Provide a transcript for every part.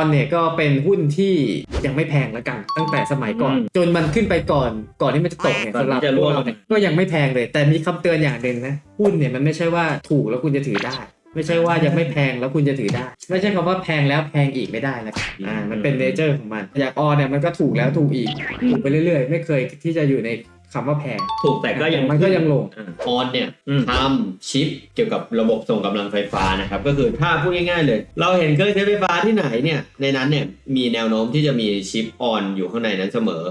อนเนี่ยก็เป็นหุ้นที่ยังไม่แพงแล้วกัน ตั้งแต่สมัยก่อน จนมันขึ้นไปก่อนก่อนที่มันจะตกเนี่ยก่อนสำหรับที่จะพร่ววกงเราเนี่ยก็ยังไม่แพงเลย แต่มีคำเตือนอย่างหนึ่งนะหุ้นเนี่ยมันไม่ใช่ว่าถูกแล้วคุณจะถือได้ ไม่ใช่ว่ายังไม่แพงแล้วคุณจะถือได้ ไม่ใช่คำว่าแพงแล้วแพงอีกไม่ได้นะครับอ่ามันเป็นเนเจอร์ของมัน อย่างออนเนี่ยมันก็ถูกแล้วถูกอีกถูกไปเรื่อยๆ ไม่เคยที่จะอยู่ใน คำว่าแพง ถูกแต่ก็ยังมันก็ยังลงอ่าออนเนี่ยอืมทำชิปเกี่ยวกับระบบส่งกำลังไฟฟ้านะครับ ก็คือถ้าพูดง่ายๆเลย เราเห็นเครื่องใช้ไฟฟ้าที่ไหนเนี่ยในนั้นเนี่ยมีแนวโน้มที่จะมีชิปออนอยู่ข้างในนั้นเสมอ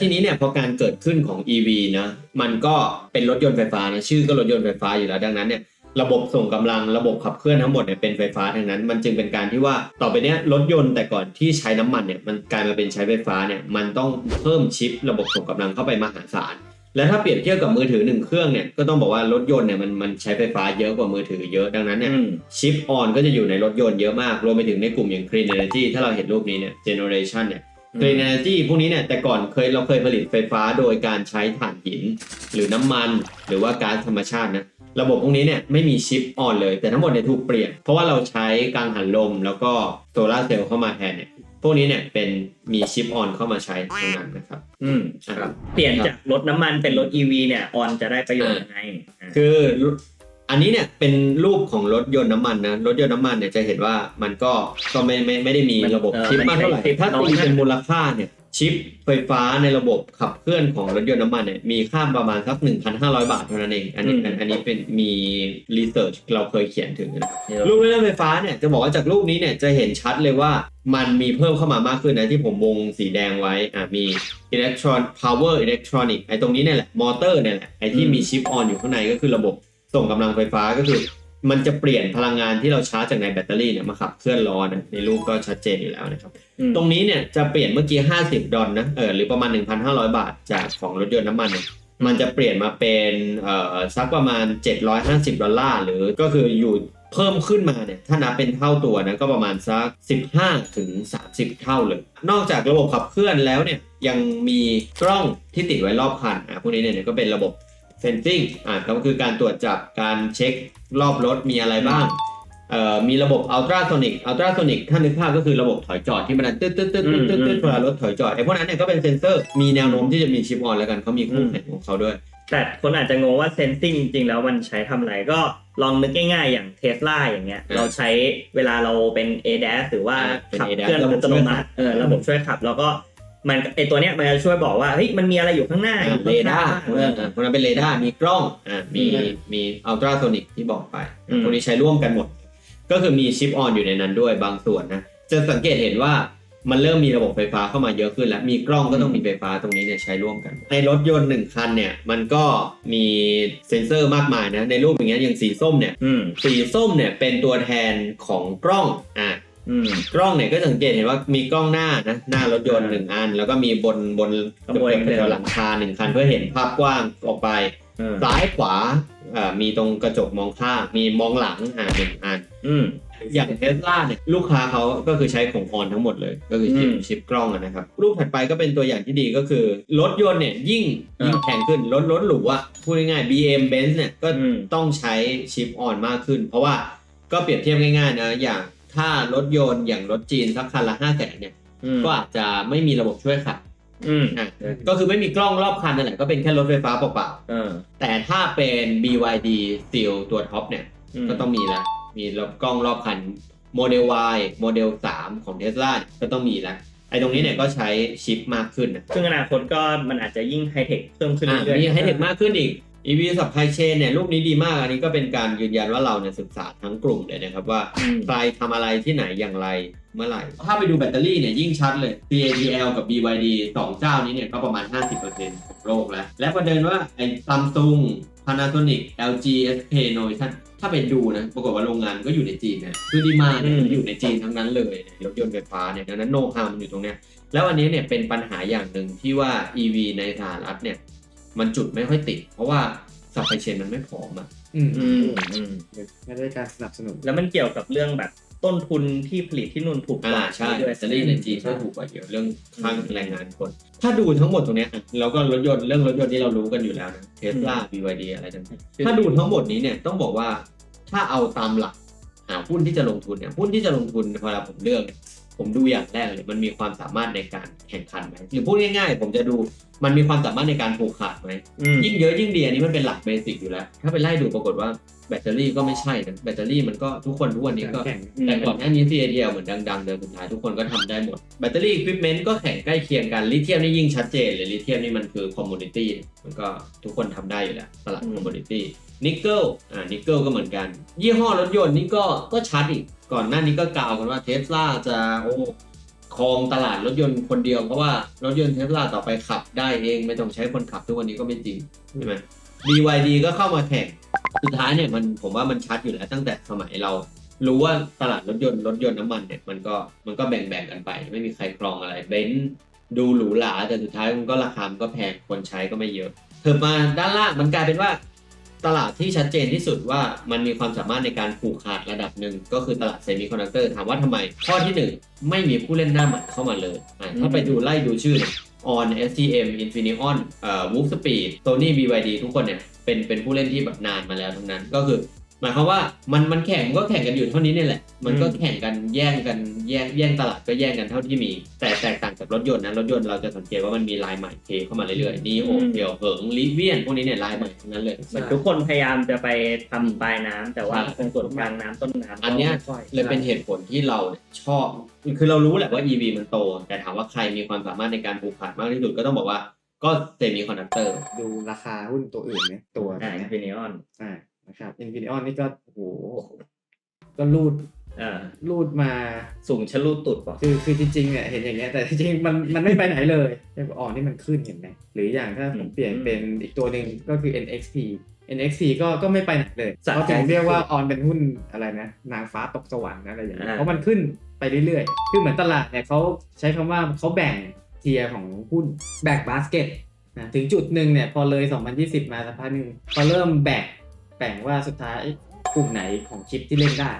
ทีนี้เนี่ยพอการเกิดขึ้นของ EV นะมันก็เป็นรถยนต์ไฟฟ้านะชื่อก็รถยนต์ไฟฟ้าอยู่แล้วดังนั้นเนี่ย ระบบส่งกำลังระบบขับเคลื่อนทั้งหมดเนี่ยเป็นไฟฟ้าทั้งนั้น มันจึงเป็นการที่ว่าต่อไปเนี้ยรถยนต์แต่ก่อนที่ใช้น้ำมันเนี่ยมันกลายมาเป็นใช้ไฟฟ้าเนี่ยมันต้องเพิ่มชิประบบส่งกำลังเข้าไปมหาศาลและถ้าเปรียบเทียบกับมือถือหนึ่งเครื่องเนี่ยก็ต้องบอกว่ารถยนต์เนี่ยมันมันใช้ไฟฟ้าเยอะกว่ามือถือเยอะดังนั้นเนี่ยอืมชิปออนก็จะอยู่ในรถยนต์เยอะมากรวมไปถึงในกลุ่มอย่าง Clean Energy ถ้าเราเห็นรูปนี้เนี่ย Generation เนี่ย Clean Energy พวกนี้เนี่ยแต่ก่อนเคยเราเคยผลิตไฟฟ้าโดยการใช้ถ่านหิน หรือน้ำมัน หรือว่าก๊าซธรรมชาตินะ ระบบพวกนี้เนี่ยไม่มีชิปออนเลย แต่ทั้งหมดเนี่ยถูกเปลี่ยน เพราะว่าเราใช้กังหันลมแล้วก็โซลาร์เซลล์เข้ามาแทนเนี่ยพวกนี้เนี่ยเป็นมีชิปออนเข้ามาใช้ทั้งนั้นนะครับ อืมครับ เปลี่ยนจากรถน้ำมันเป็นรถ EV เนี่ยออนจะได้ประโยชน์ยังไงอ่าคืออันนี้เนี่ยเป็นรูปของรถยนต์น้ำมันนะรถยนต์น้ำมันเนี่ยจะเห็นว่ามันก็ก็ไม่ไม่ไม่ได้มีระบบชิปมากเท่าไหร่ถ้าตีเป็นมูลค่าเนี่ย ชิปไฟฟ้าในระบบขับเคลื่อนของรถยนต์น้ำมันเนี่ยมีค่าประมาณสัก 1,500 บาทเท่านั้นเอง อันนี้อันอันนี้เป็นมีรีเสิร์ชเราเคยเขียนถึงนะครับรูปรถยนต์ไฟฟ้าเนี่ยจะบอกว่าจากรูปนี้เนี่ยจะเห็นชัดเลยว่ามันมีเพิ่มเข้ามามากขึ้นนะที่ผมวงสีแดงไว้อะมี electron power electronic ไอ้ตรงนี้เนี่ยแหละมอเตอร์เนี่ยแหละไอ้ที่มีชิปออนอยู่ข้างในก็คือระบบส่งกำลังไฟฟ้าก็คือ มันจะเปลี่ยนพลังงานที่เราชาร์จจากในแบตเตอรี่เนี่ยมาขับเคลื่อนล้อนะในรูปก็ชัดเจนอยู่แล้วนะครับอืมตรงนี้เนี่ยจะเปลี่ยนเมื่อกี้ 50 ดอลนะเออหรือประมาณ 1,500 บาทจากของรถยนต์น้ำมันเนี่ยมันจะเปลี่ยนมาเป็นเอ่อสักประมาณ 750 ดอลลาร์หรือก็คืออยู่เพิ่มขึ้นมาเนี่ยถ้านับเป็นเท่าตัวนะก็ประมาณสัก 15 ถึง 30 เท่าเลย นอกจากระบบขับเคลื่อนแล้วเนี่ยยังมีกล้องที่ติดไว้รอบคันอะพวกนี้เนี่ยก็เป็นระบบ sensing อะก็คือการตรวจจับการเช็ครอบรถมีอะไรบ้างเอ่อมีระบบ ultrasonic ultrasonic ถ้านึกภาพก็คือระบบถอยจอดที่มันตึ๊ดตึ๊ดตึ๊ดตึ๊ดตึ๊ดตึ๊ดเวลารถถอยจอดไอ้พวกนั้นเนี่ยก็เป็นเซนเซอร์มีแนวโน้มที่จะมีชิปออนแล้วกันเขามีคู่แข่งของเขาด้วย แต่คนอาจจะงงว่าเซนซิ n งจริง ๆ แล้วมันใช้ทำอะไรก็ลองนึกง่ายๆ อย่างเทสลาอย่างเงี้ยอ่าเราใช้เวลาเราเป็น ADAS หรือว่าอ่าเป็นขับ ADAS เคลื่อนระบบอัตโนมัติช่วยขับเออระบบช่วยขับแล้วก็ มันไอตัวเนี้ยมันจะช่วยบอกว่าเฮ้ยมันมีอะไรอยู่ข้างหน้าอยู่เรข้างหน้ดาร์เออพวกนั้นเป็นเรดาร์มีกล้องอ่ามีอืมมี ultrasonic ที่บอกไปอืมพวกนี้ใช้ร่วมกันหมด ก็คือมีชิปออนอยู่ในนั้นด้วยบางส่วนนะจะสังเกตเห็นว่ามันเริ่มมีระบบไฟฟ้าเข้ามาเยอะขึ้นแล้ว มีกล้องก็ต้องมีไฟฟ้าตรงนี้เนี่ยใช้ร่วมกัน ในรถยนต์หนึ่งคันเนี่ย มันก็มีเซ็นเซอร์มากมายนะ ในรูปอย่างเงี้ยอย่างสีส้มเนี่ยอืมสีส้มเนี่ยเป็นตัวแทนของกล้องอะ อืมกล้องเนี่ยก็สังเกตเห็นว่ามีกล้องหน้านะหน้ารถยนต์อ่าหนึ่งอัน แล้วก็มีบนบนขบวนเกือบๆหลังคาหนึ่งคันเพื่อเห็นภาพกว้างออกไปเออซ้ายขวาอ่ามีตรงกระจกมองข้างมีมองหลังอ่าหนึ่งอัน อืม อย่างเทสลาเนี่ยลูกค้าเขาก็คือใช้ของออนทั้งหมดเลย ก็คือชิปอืมชิปกล้องอะนะครับ รูปถัดไปก็เป็นตัวอย่างที่ดีก็คือ รถยนต์เนี่ยยิ่งอ่ายิ่ยิ่งแพงขึ้นรถรถหรูอะพูดง่ายๆ BM Benz เนี่ยก็อืม ต้องใช้ชิปออนมากขึ้น เพราะว่าก็เปรียบเทียบง่ายๆนะอย่าง ถ้ารถยนต์อย่างรถจีนสักคันละห้าแสนเนี่ยอืมก็อาจจะไม่มีระบบช่วยขับอืมอะก็คือไม่มีกล้องรอบคันนั่นแหละก็เป็นแค่รถไฟฟ้าเปล่าเออๆแต่ถ้าเป็น BYD Steel ตัวท็อปเนี่ยมก็ต้องมีแล้วมีรถกล้องรอบคันโมเดล Y โมเดล 3 ของเทสลาก็ต้องมีแล้วไอ้ตรงนี้เนี่ยก็ใช้ชิปมากขึ้นนะซึ่งอนาคตก็มันอาจจะยิ่งไฮเทคเพิ่มขึ้นอะเรื่อยๆมีให้เด็กมากขึ้นอีก EV supply chain เนี่ยรูปนี้ดีมากอันนี้ก็เป็นการยืนยันว่าเราเนี่ยศึกษาทั้งกลุ่มเลยนะครับว่าอืมใครทำอะไรที่ไหนอย่างไรเมื่อไหร่ ถ้าไปดูแบตเตอรี่เนี่ยยิ่งชัดเลย CATL กับ BYD สองเจ้านี้เนี่ยก็ประมาณ 50%ของโลกแล้ว และประเด็นว่าไอ้ Samsung Panasonic LG SK Innovation ถ้าไปดูนะ ปรากฏว่าโรงงานก็อยู่ในจีนนะคือดีมาเนี่ยอืมอยู่ในจีนทั้งนั้นเลยในรถยนต์ไฟฟ้าเนี่ยดังนั้นโน้ตฮาวมันอยู่ตรงเนี้ยแล้วอันนี้เนี่ยเป็นปัญหาอย่างหนึ่งที่ว่า EV ในสหรัฐเนี่ย มันจุดไม่ค่อยติด เพราะว่า supply chain มันไม่พร้อมอะอืมอืมอืม ไม่ได้การสนับสนุน แล้วมันเกี่ยวกับเรื่องแบบต้นทุนที่ผลิตที่นู่นถูกกอ่าว่าใช่ด้วแบยตเตอรี่ในจีนก็ถูกกว่าเยอะเรื่องค่าแรงงานคน ถ้าดูทั้งหมดตรงเนี้ยอะเราก็รถยนต์เรื่องรถยนต์ที่เรารู้กันอยู่แล้วนะเทสลา BYD อะไรต่างๆถ้าดูทั้งหมดนี้เนี่ยต้องบอกว่าถ้าเอาตามหลักหาหุ้นที่จะลงทุนเนี่ยหุ้นที่จะลงทุนเวลาผมเลือกเนี่ย ผมดูอย่างแรกเลยมันมีความสามารถในการแข่งขันไหมหรือพูดง่ายๆ ผมจะดูมันมีความสามารถในการผูกขาดไหมอืมยิ่งเยอะยิ่งดีอันนี้มันเป็นหลักเบสิกอยู่แล้ว ถ้าไปไล่ดูปรากฏว่าแบตเตอรี่ก็ไม่ใช่นะแบตเตอรี่มันก็ทุกคนทุกวันนี้ก็แข่งแต่ก่อนหน้านี้ CATL เหมือนดังๆเดิมสุดท้ายทุกคนก็ทำได้หมด แบตเตอรี่ e ควิปเมนต์ก็แข่งใกล้เคียงกันลิเธียมนี่ยิ่งชัดเจนเลยลิเธียมนี่มันคือคอมมูนิตี้มันก็ทุกคนทำได้อยู่แล้วตลาดอืมคอมมูนิตี้ นิกเกิลอ่านิกเกิลก็เหมือนกัน ยี่ห้อรถยนต์นี่ก็ก็ชัดอีก ก่อนหน้านี้ก็กล่าวกันว่าเทสลาจะโอ้ครองตลาดรถยนต์คนเดียว เพราะว่ารถยนต์เทสลาต่อไปขับได้เองไม่ต้องใช้คนขับทุกวันนี้ก็ไม่จริงใช่ไหม BYD ก็เข้ามาแข่งสุดท้ายเนี่ยมันผมว่ามันชัดอยู่แล้วตั้งแต่สมัยเรา รู้ว่าตลาดรถยนต์รถยนต์น้ำมันเนี่ยมันก็มันก็แบ่งๆกันไป ไม่มีใครครองอะไรเบนซ์ดูหรูหราแต่สุดท้ายมันก็ราคามันก็แพงคนใช้ก็ไม่เยอะเถิบมาด้านล่างมันกลายเป็นว่า ตลาดที่ชัดเจนที่สุดว่ามันมีความสามารถในการผูกขาดระดับหนึ่งก็คือตลาดเซมิคอนดักเตอร์ถามว่าทำไม ข้อที่หนึ่งไม่มีผู้เล่นหน้าใหม่เข้ามาเลยถ้าไปดูไล่ดูชื่อ On STM Infineon เอ่อ Wolf Speed Sony BYD ทุกคนเนี่ยเป็นเป็นผู้เล่นที่แบบนานมาแล้วทั้งนั้น ก็คือ มายความว่ามันมันแข่งมันก็แข่งกันอยู่เท่านี้เนี่ยแหละ มันก็แข่งกันแย่งกันแย่งแย่งตลาดก็แย่งกันเท่าที่มี แต่แตกต่างจากรถยนต์นะรถยนต์เราจะสังเกตว่ามันมีลายใหม่เทเข้ามาเรื่อยๆนีโออืมเดียวเหิงลิเวียนพวกนี้เนี่ยลายใหม่ทั้งนั้นเลยเหมือนทุกคนพยายามจะไปทำปลายน้ำแต่ว่าตรงส่วนกลางน้ำต้นน้ำอันเนี้ย ก็ไม่ค่อยเลยเป็นเหตุผลที่เราเนี่ยชอบ คือเรารู้แหละว่า EV มันโต แต่ถามว่าใครมีความสามารถในการผูกขาดมากที่สุดก็ต้องบอกว่าก็เซมิคอนดักเตอร์ดูราคาหุ้นตัวอื่นไหมตัวอ่าเนี้ยฟินิออน อ่า นะครับอินฟินิออนนี่ก็โอ้โหก็รูดอ่ารูดมา สูงชะลูดตุดป่ะคือคือจริงๆเนี่ยเห็นอย่างเงี้ยแต่จริงๆมันมันไม่ไปไหนเลยแต่อ่อนนี่มันขึ้นเห็นไหมหรืออย่างถ้าผมเปลี่ยนเป็นอีกตัวหนึ่งก็คือ NXP NXP ก็ก็ไม่ไปไหนเลยเขาถึงเรียกว่าออนเป็นหุ้นอะไรนะ นางฟ้าตกสวรรค์อะไรอย่างเงี้ยเพราะมันขึ้นไปเรื่อยๆ คือเหมือนตลาดเนี่ยเขาใช้คำว่าเขาแบ่งเทียร์ของหุ้นแบ่งบาสเกตนะถึงจุดหนึ่งเนี่ยพอเลย 2020 มาสักพักหนึ่งพอเริ่มแบ่งแบ่งว่าสุดท้ายกลุ่มไหนของชิปที่เล่นได้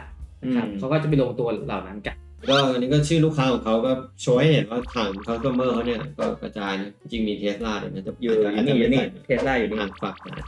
นะครับเขาก็จะไปลงตัวเหล่านั้นกัน ก็อันนี้ก็ชื่อลูกค้าของเขาก็โชว์ให้เห็นว่าถังคัสเตอร์เขาเนี่ยก็กระจายนะจริงๆมีเทสลาด้วยนะแต่อยู่อาจนี่จะอยู่ไม่นี่ใส่เทสลาอยู่นี่อะฝากนะ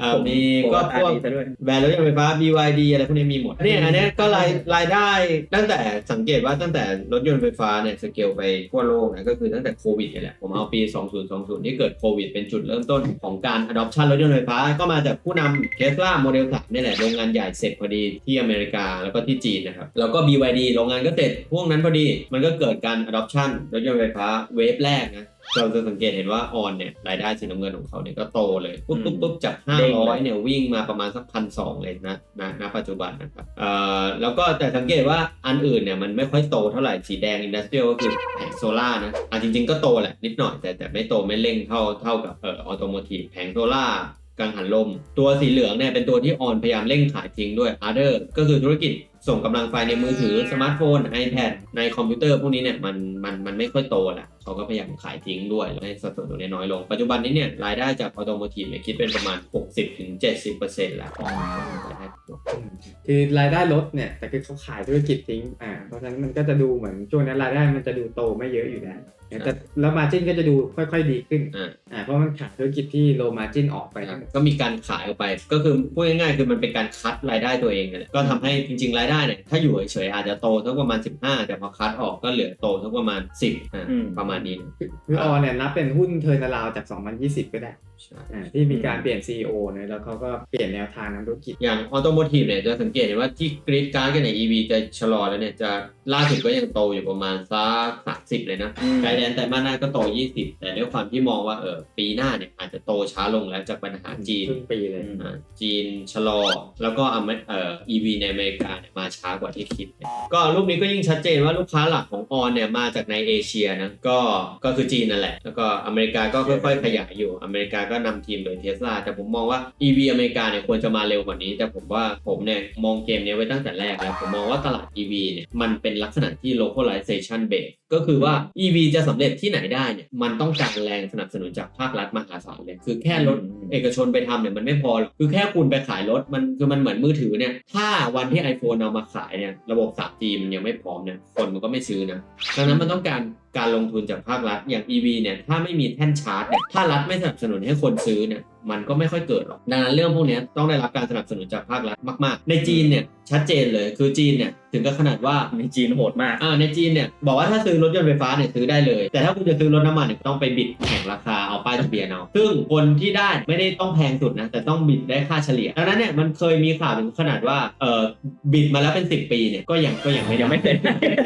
อ่าผมมีผมก็ว่าพตาวกดีซะด้วยแบรนด์รถยนต์ไฟฟ้า BYD อะไรพวกนี้มีหมดเนี่ยอันเนี้ยก็รายรายได้ตั้งแต่สังเกตว่าตั้งแต่รถยนต์ไฟฟ้าเนี่ยสเกลไปทั่วโลกนะก็คือตั้งแต่โควิดนี่แหละผมเอาปี 2020 ที่เกิดโควิดเป็นจุดเริ่มต้นของการ adoption รถยนต์ไฟฟ้าก็มาจากผู้นำ Tesla Model 3นี่แหละโรงงานใหญ่เสร็จพอดีที่อเมริกาแล้วก็ที่จีนนะครับแล้วก็ BYD โรงงานก็เสร็จพวกนั้นพอดี มันก็เกิดการ adoption รถยนต์ไฟฟ้าเวฟแรกนะเราจะสังเกตเห็นว่าออนเนี่ยรายได้สีน้ำเงินของเขาเนี่ยก็โตเลยปุ๊บปุ๊บปุ๊บจากเด้งเลย500เนี่ยวิ่งมาประมาณสักพันสองเลยนะนะณปัจจุบันนะครับเอ่อแล้วก็แต่สังเกตว่าอันอื่นเนี่ยมันไม่ค่อยโตเท่าไหร่สีแดงอินดัสเทรียลก็คือแผงโซล่านะอะจริง ๆก็โตแหละนิดหน่อยแต่แต่ไม่โตไม่เร่งเท่าเท่ากับเอ่อออโตโมทีฟแผงโซล่ากังหันลม ตัวสีเหลืองเนี่ยเป็นตัวที่ออนพยายามเร่งขายทิ้งด้วย Other ก็คือธุรกิจ ส่งกำลังไฟในมือถือสมาร์ทโฟน iPad ในคอมพิวเตอร์พวกนี้เนี่ยมันมันมันไม่ค่อยโตแหละเขาก็พยายามขายทิ้งด้วยแล้วให้สัดส่วนตรงนี้น้อยลง ปัจจุบันนี้เนี่ยรายได้จากออโตโมทีฟเนี่ยคิดเป็นประมาณ 60-70%แล้วรายได้ลดอืมคือรายได้ลดเนี่ยแต่คือเขาขายธุรกิจทิ้งอ่าเพราะฉะนั้นมันก็จะดูเหมือนช่วงนั้นรายได้มันจะดูโตไม่เยอะอยู่แล้วแต่แล้วมาจิ้นก็จะดูค่อย ๆ ดีขึ้นอ่าอ่าเพราะมันขายธุรกิจที่โลมาจิ้นออกไปทั้งหมดก็มีการขายออกไป ก็คือพูดง่ายๆคือมันเป็นการคัดรายได้ตัวเองนั่นแหละก็ทำให้จริงๆรายได้เนี่ยถ้าอยู่เฉยๆอาจจะโตสักประมาณ 15 แต่พอคัดออกก็เหลือโตสักประมาณ 10อ่าอืม ประมาณนี้นะคือคือออนเนี่ยนับเป็นหุ้นเทอร์นาราวจาก 2020 ก็ได้ใช่อ่าที่มีการเปลี่ยน CEO เนี่ยแล้วเขาก็เปลี่ยนแนวทางทางธุรกิจ อย่างออโตโมทีฟเนี่ยจะสังเกตเห็นว่าที่กรีดการ์ดกันใน EV จะชะลอแล้วเนี่ยจะล่าสุดก็ยังโตอยู่ประมาณสัก30 เลยนะ ไกด์แดนแต่มาหน้าก็โต 20 แต่ด้วยความที่มองว่าเออปีหน้าเนี่ยอาจจะโตช้าลงแล้วจากปัญหาจีนครึ่งปีเลย อ่าจีนชะลอ แล้วก็อเมเอ่อ EV ในอเมริกาเนี่ยมาช้ากว่าที่คิดเนี่ยก็รูปนี้ก็ยิ่งชัดเจนว่าลูกค้าหลักของออนเนี่ยมาจากในเอเชียนะก็ก็คือจีนนั่นแหละ แล้วก็อเมริกาก็ค่อยๆขยายอยู่อเมริกาก็นำทีมโดยเทสลาแต่ผมมองว่า EV อเมริกาเนี่ยควรจะมาเร็วกว่านี้ แต่ผมว่าผมเนี่ยมองเกมเนี้ยไว้ตั้งแต่แรกแล้วผมมองว่าตลาด EV เนี่ยมันเป็นลักษณะที่ localization base ก็คือว่า EV จะสำเร็จที่ไหนได้เนี่ยมันต้องการแรงสนับสนุนจากภาครัฐมหาศาลเลยคือแค่รถเอกชนไปทำเนี่ยมันไม่พอหรอกคือแค่คุณไปขายรถมันคือมันเหมือนมือถือเนี่ยถ้าวันที่ iPhone เอามาขายเนี่ยระบบ 3G มันยังไม่พร้อมเนี่ยคนมันก็ไม่ซื้อนะดังนั้นมันต้องการการลงทุนจากภาครัฐอย่าง EV เนี่ยถ้าไม่มีแท่นชาร์จเนี่ยถ้ารัฐไม่สนับสนุนให้คนซื้อเนี่ย มันก็ไม่ค่อยเกิดหรอก ดังนั้นเรื่องพวกเนี้ยต้องได้รับการสนับสนุนจากภาครัฐมากๆ ในจีนเนี่ยชัดเจนเลยคือจีนเนี่ยถึงกับขนาดว่าในจีนโหดมากอ่าในจีนเนี่ยบอกว่าถ้าซื้อรถยนต์ไฟฟ้าเนี่ยซื้อได้เลย แต่ถ้าคุณจะซื้อรถน้ำมันเนี่ยต้องไปบิดแข่งราคาเอาป้ายทะเบียนเอาซึ่งคนที่ได้ไม่ได้ต้องแพงสุดนะแต่ต้องบิดได้ค่าเฉลี่ยดังนั้นเนี่ยมันเคยมีข่าวถึงขนาดว่าเออบิดมาแล้วเป็น 10 ปีเนี่ยก็ยังก็ยังไม่ยังไม่เป็น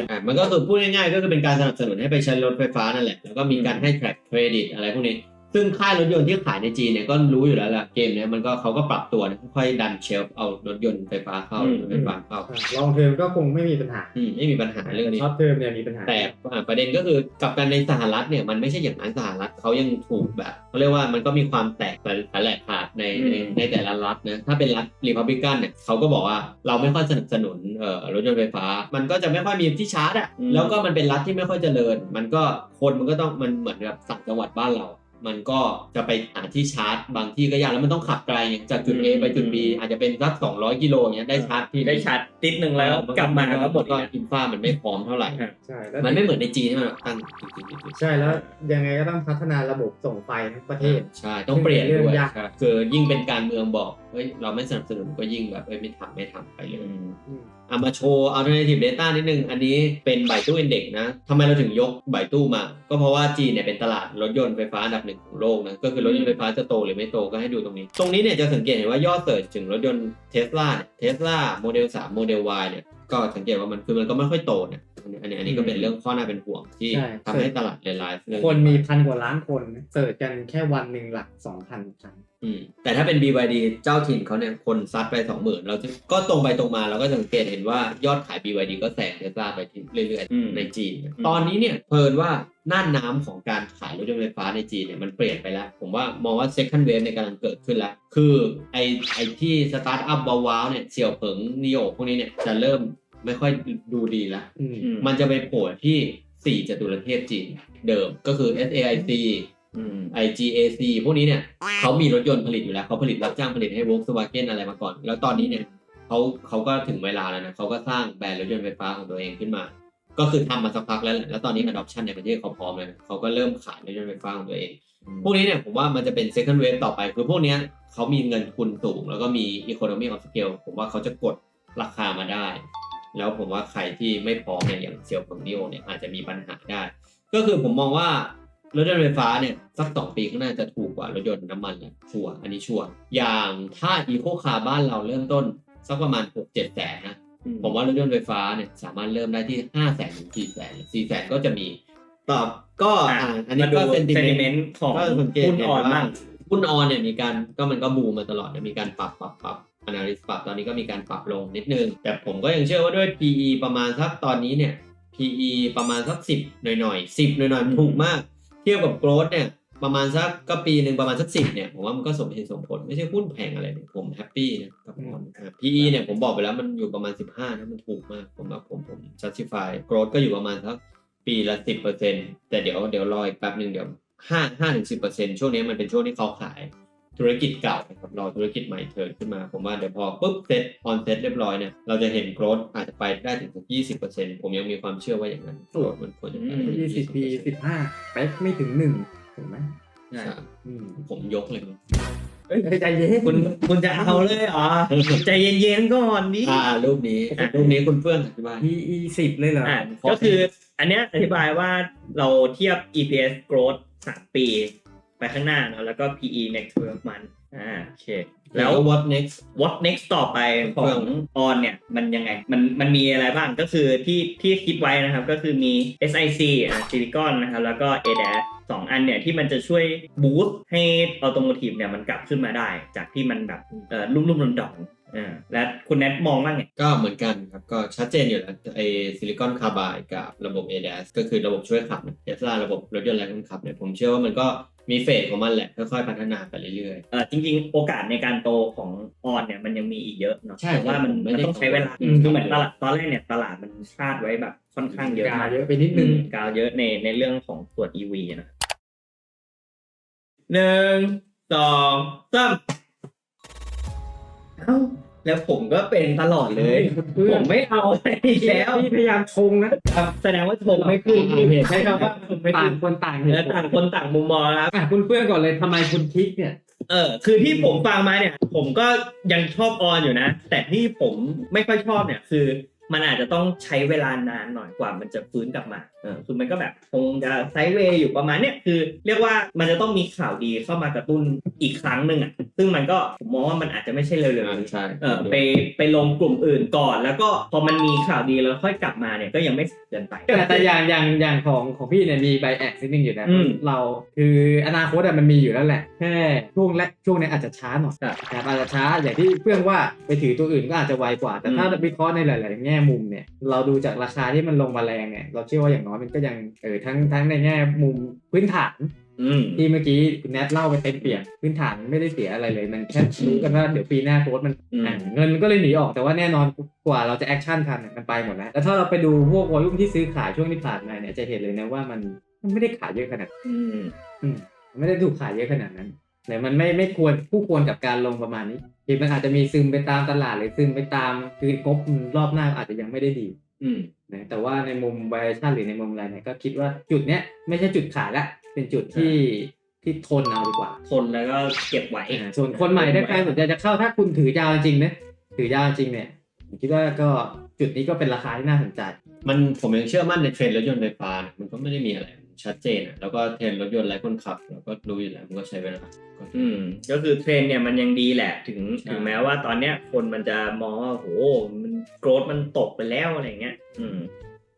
อ่ามันก็คือพูดง่ายๆก็คือเป็นการสนับสนุนให้ไปใช้รถไฟฟ้านั่นแหละแล้วก็มีการให้แทร็กเครดิตอะไรพวกนี้ ซึ่งค่ายรถยนต์ที่ขายในจีนเนี่ยก็รู้อยู่แล้วแหละเกมเนี้ยมันก็เขาก็ปรับตัวนะค่อยๆดันเชลฟ์เอารถยนต์ไฟฟ้าเข้าอืมรถไฟฟ้าเข้าลองเทอมก็คงไม่มีปัญหาอืมไม่มีปัญหาเรื่องนี้ช็อตเทอมเนี่ยมีปัญหา แต่อ่าประเด็นก็คือกับการในสหรัฐเนี่ยมันไม่ใช่อย่างนั้นสหรัฐเขายังถูกแบบเขาเรียกว่ามันก็มีความแตกแหลกขาดในอืมในในแต่ละรัฐนะถ้าเป็นรัฐรีพับลิกันเนี่ยเขาก็บอกว่าเราไม่ค่อยสนับสนุนเอ่อรถยนต์ไฟฟ้า มันก็จะไม่ค่อยมีที่ชาร์จอะแล้วก็มันเป็นรัฐที่ไม่ค่อยเจริญ มันก็คนมันก็ต้องมันเหมือนกับต่างจังหวัดบ้านเรา มันก็จะไปหาที่ชาร์จ บางที่ก็ยากแล้วมันต้องขับไกลไงจากจุด A ไปจุด B อาจจะเป็นสัก200 กิโลเงี้ยได้ชาร์จที่ได้ชาร์จติดหนึ่งแล้วกลับมาก็หมดก็อีกอินฟามันไม่พร้อมเท่าไหร่ใช่แล้วมันไม่เหมือนในจีนที่มันแบบตั้งจริงๆใช่แล้วยังไงก็ต้องพัฒนาระบบส่งไฟทั้งประเทศใช่ต้องเปลี่ยนเรื่ด้องวยยากใช่คือยิ่งเป็นการเมืองบอกเฮ้ยเราไม่สนับสนุนก็ยิ่งแบบเอ้ยไม่ทำไม่ทำไปเลยอืมอืมเอามาโชว์ alternative data นิดนึง อันนี้เป็นไบตู้ index นะทำไมเราถึงยกไบตู้มา ก็เพราะว่าจีนเนี่ยเป็นตลาดรถยนต์ไฟฟ้าอันดับหนึ่งของโลกนะ ก็คือรถยนต์ไฟฟ้าจะโตหรือไม่โตก็ให้ดูตรงนี้ ตรงนี้เนี่ยจะสังเกตเห็นว่ายอดเสิร์ชถึงรถยนต์เทสลาเนี่ยเทสลาโมเดล3โมเดล Y เนี่ยก็สังเกตว่ามันคือมันก็ไม่ค่อยโตเนี่ยอันนี้อันนี้อันนี้ก็เป็นเรื่องข้อน่าเป็นห่วงที่ใช่ทำให้ตลาดเรียนรู้เรื่องคนมีพันกว่าล้านคนนะเสิร์ชกันแค่วันหนึ่งหลักสองพันครั้ง อืมแต่ถ้าเป็น BYD เจ้าถิ่นเขาเนี่ยคนซัดไปสองหมื่นเราจะก็ตรงไปตรงมาเราก็สังเกตเห็นว่ายอดขาย BYD ก็แซงเทสลาไปที่เรื่อยอืม ๆในจีน ตอนนี้เนี่ยเพลินว่าน่านน้ำของการขายรถยนต์ไฟฟ้าในจีนเนี่ยมันเปลี่ยนไปแล้ว ผมว่ามองว่า second wave ในยกำลังเกิดขึ้นแล้ว คือไอไอที่สตาร์ทอัพว้าวๆเนี่ยเสี่ยวเผิงนิโอพวกนี้เนี่ยจะเริ่มไม่ค่อยดูดีแล้วอืมอืมมันจะไปโผล่ที่สี่จตุรเทพจีนเดิมก็คือ SAIC อืม IGAC พวกนี้เนี่ยเขามีรถยนต์ผลิตอยู่แล้วเขาผลิตรับจ้างผลิตให้ Volkswagen อะไรมาก่อน แล้วตอนนี้เนี่ยเขาเขาก็ถึงเวลาแล้วนะเขาก็สร้างแบรนด์รถยนต์ไฟฟ้าของตัวเองขึ้นมา ก็คือทำมาสักพักแล้วแหละแล้วตอนนี้ adoption ในประเทศเขาพร้อมแล้วนะเขาก็เริ่มขายรถยนต์ไฟฟ้าของตัวเอง พวกนี้เนี่ยผมว่ามันจะเป็น second wave ต่อไป คือพวกเนี้ยเขามีเงินทุนสูง แล้วก็มี economy of scale ผมว่าเขาจะกดราคามาได้ แล้วผมว่าใครที่ไม่พร้อมเนี่ยอย่างเซียวเผิงนิโอเนี่ยอาจจะมีปัญหาได้ ก็คือผมมองว่า รถยนต์ไฟฟ้าเนี่ยสักสองปีข้างหน้าจะถูกกว่ารถยนต์น้ำมันแหละชัวร์อันนี้ชัวร์อย่างถ้าอีโคคาร์บ้านเราเริ่มต้นสักประมาณ6 7แสนนะผมว่ารถยนต์ไฟฟ้าเนี่ยสามารถเริ่มได้ที่5แสนถึง4แสน4แสนก็จะมีตอบก็อะอ่าอันนี้มาดูก็เซนติเซเมนินเมต์นต์ของก็สังเกตหุ้นเห็นอ่อนว่าบ้างหุ้นออนเนี่ยมีการก็มันก็บูมมาตลอดเนี่ยมีการปรับปรับปรับ analyst ปรับตอนนี้ก็มีการปรับลงนิดนึง แต่ผมก็ยังเชื่อว่าด้วย PE ประมาณสักตอนนี้เนี่ย PE ประมาณสัก10 หน่อยหน่อยๆ10หน่อยหน่อยๆถูกมากเทียบกับโกลด์เนี่ยประมาณสักก็ปีหนึ่งประมาณสักสิบเนี่ยผมว่ามันก็สมเหตุสมผลไม่ใช่หุ้นแพงอะไรผมแฮปปี้นะกับออนอ่า PE เนี่ยผมบอกไปแล้วมันอยู่ประมาณ 15นะมันถูกมากผมแบบผมผม justify growth ก็อยู่ประมาณสักปีละ 10%แต่เดี๋ยวเดี๋ยวรออีกแป๊บหนึ่งเดี๋ยวห้าห้าถึงสิบเปอร์เซ็นช่วงนี้มันเป็นช่วงที่เขาขาย ธุรกิจเก่านะครับรอธุรกิจใหม่เทิร์นขึ้นมาผมว่าเดี๋ยวพอปุ๊บเซตออนเซตเรียบร้อยเนี่ยเราจะเห็นโกรดอาจจะไปได้ถึงยี่สิบเปอร์เซ็นผมยังมีความเชื่อว่าอย่างนั้นโกรดมันควรจะไปได้ยี่สิบปีสิบห้าเป๊กไม่ถึงหนึ่งถูกไหมใช่อืมผมยกเลยเอ้ยใจเย็นคุณคุณจะเอาเลยเหรอใจเย็นๆก่อนดิอ่ารูปนี้รูปนี้คุณเฟื่องอธิบาย PE สิบเลยเหรออะก็คืออันเนี้ยอธิบายว่าเราเทียบ EPS growth 3 ปี ไปข้างหน้าเนอะแล้วก็ PE next 12 month อ่าโอเค แล้แล้ว ว what next what next ต่อไปของออนเนี่ย มันยังไง มันมันมีอะไรบ้างก็คือที่ที่คิดไว้นะครับ ก็คือมี SIC อะ Silicon นะครับ แล้วก็ ADAS สองอันเนี่ยที่มันจะช่วยบูสต์ให้ออโตโมทีฟเนี่ยมันกลับขึ้นมาได้ จากที่มันแบบเอ่อลุ่มๆดอนๆอ่าและคุณแนทมองว่าไง ก็เหมือนกันครับ ก็ชัดเจนอยู่แล้วไอซิลิคอนคาร์บายกับระบบ ADAS ก็คือระบบช่วยขับเทสลาระบบรถยนต์แรงขับเนี่ยผมเชื่อว่ามันก็ มีเฟสของมันแหละค่อยๆพัฒนาไปเรื่อยเออจริงๆ โอกาสในการโตของออนเนี่ยมันยังมีอีกเยอะเนาะใช่แต่ว่ามันผมไม่มันได้ต้องใช้เวลาอืม คือเหมือนตลาดตอนแรกเนี่ยตลาดมันคาดไว้แบบค่อนข้างเยอะกามากเยอะไปนิดนึง อืมกาวเยอะในในเรื่องของตัว EV นะหนึ่งสองสามเอ้า แล้วผมก็เป็นตลอดเลยเพื่ผอนมไม่เอาอะไรอีกแล้วพี่พยายามชงนะแสดงว่าผมไม่ขึ้นเห็นใช่ครับว่าไม่ต่าขึ้งนคนต่างเห็นแล้วต่างคนต่างมุมมองนะครับ อะคุณเพื่อนก่อนเลยทำไมคุณคิกเนี่ย เออคือที่ผมฟังมาเนี่ย ผมก็ยังชอบออนอยู่นะ แต่ที่ผมไม่ค่อยชอบเนี่ย คือมันอาจจะต้องใช้เวลานานหน่อยกว่ามันจะฟื้นกลับมาเออคือมันก็แบบคงจะไซด์เวย์อยู่ประมาณเนี้ยคือ เรียกว่ามันจะต้องมีข่าวดีเข้ามากระตุ้นอีกครั้งหนึ่งอะซึ่งมันก็ผมมองว่ามันอาจจะไม่ใช่เร็วๆนี้ใช่เออไปไปลงกลุ่มอื่นก่อน แล้วก็พอมันมีข่าวดีแล้วค่อยกลับมาเนี่ยก็ยังไม่เกินไปแต่แต่อย่างอย่างอย่างของของพี่เนี่ยมีใบแอกนิดนึงอยู่นะอืมเราคืออนาคตอะมันมีอยู่แล้วแหละแค่ช่วงแรกช่วงเนี้ยอาจจะช้าหน่อยครับนะครับอาจจะช้าอย่างที่เพื่อนว่าไปถือตัวอื่นก็อาจจะไวกว่า แต่ถ้าอืมวิเคราะห์ในหลาย ๆ แง่มุมเนี่ยเราดูจากราคาที่มันลงมาแรงเนี่ยเราเชื่อว่าอย่างน้อยมันก็ยังเออทั้งทั้งในแง่มุมพื้นฐานอืมที่เมื่อกี้คุณแนทเล่าไปเต็มเปี่ยมพื้นฐานไม่ได้เสียอะไรเลย มันแค่รู้กันว่าเดี๋ยวปีหน้าโค้ดมันอืมอะเงินมันก็เลยหนีออกแต่ว่าแน่นอนกว่าเราจะแอคชั่นทันเนี่ยมันไปหมดแล้วแล้วถ้าเราไปดูพวกวอลุ่มที่ซื้อขายช่วงที่ผ่านมาเนี่ยจะเห็นเลยนะว่ามันมันไม่ได้ขายเยอะขนาดอืมอืมมันไม่ได้ถูกขายเยอะขนาดนั้นแต่มันไม่ไม่ควรผู้ควรกับการลงประมาณนี้ทีมันอาจจะมีซึมไปตามตลาดหรือซึมไปตามคืองบรอบหน้าอาจจะยังไม่ได้ดี อืมนะแต่ว่าในมุม valuation หรือในมุมอะไรเนี่ยก็คิดว่าจุดเนี้ยไม่ใช่จุดขายละ เป็นจุดที่ที่ทนเอาดีกว่า ทนแล้วก็เก็บไว้อ่าส่วนคนใหม่ถ้าใครสนใจจะเข้าถ้าคุณถือยาวจริงๆนะถือยาวจริงเนี่ยผมคิดว่าก็จุดนี้ก็เป็นราคาที่น่าสนใจ มันผมยังเชื่อมั่นในเทรนด์รถยนต์ไฟฟ้านะมันก็ไม่ได้มีอะไร ชัดเจนอะแล้วก็เทรนด์รถยนต์ไร้คนขับเราก็รู้อยู่แล้วมันก็ใช้เวลาก็อืมก็คือเทรนด์เนี่ยมันยังดีแหละถึงใช่ถึงแม้ว่าตอนเนี้ยคนมันจะมองว่าโหมันโกรดมันตกไปแล้วอะไรเงี้ย อืม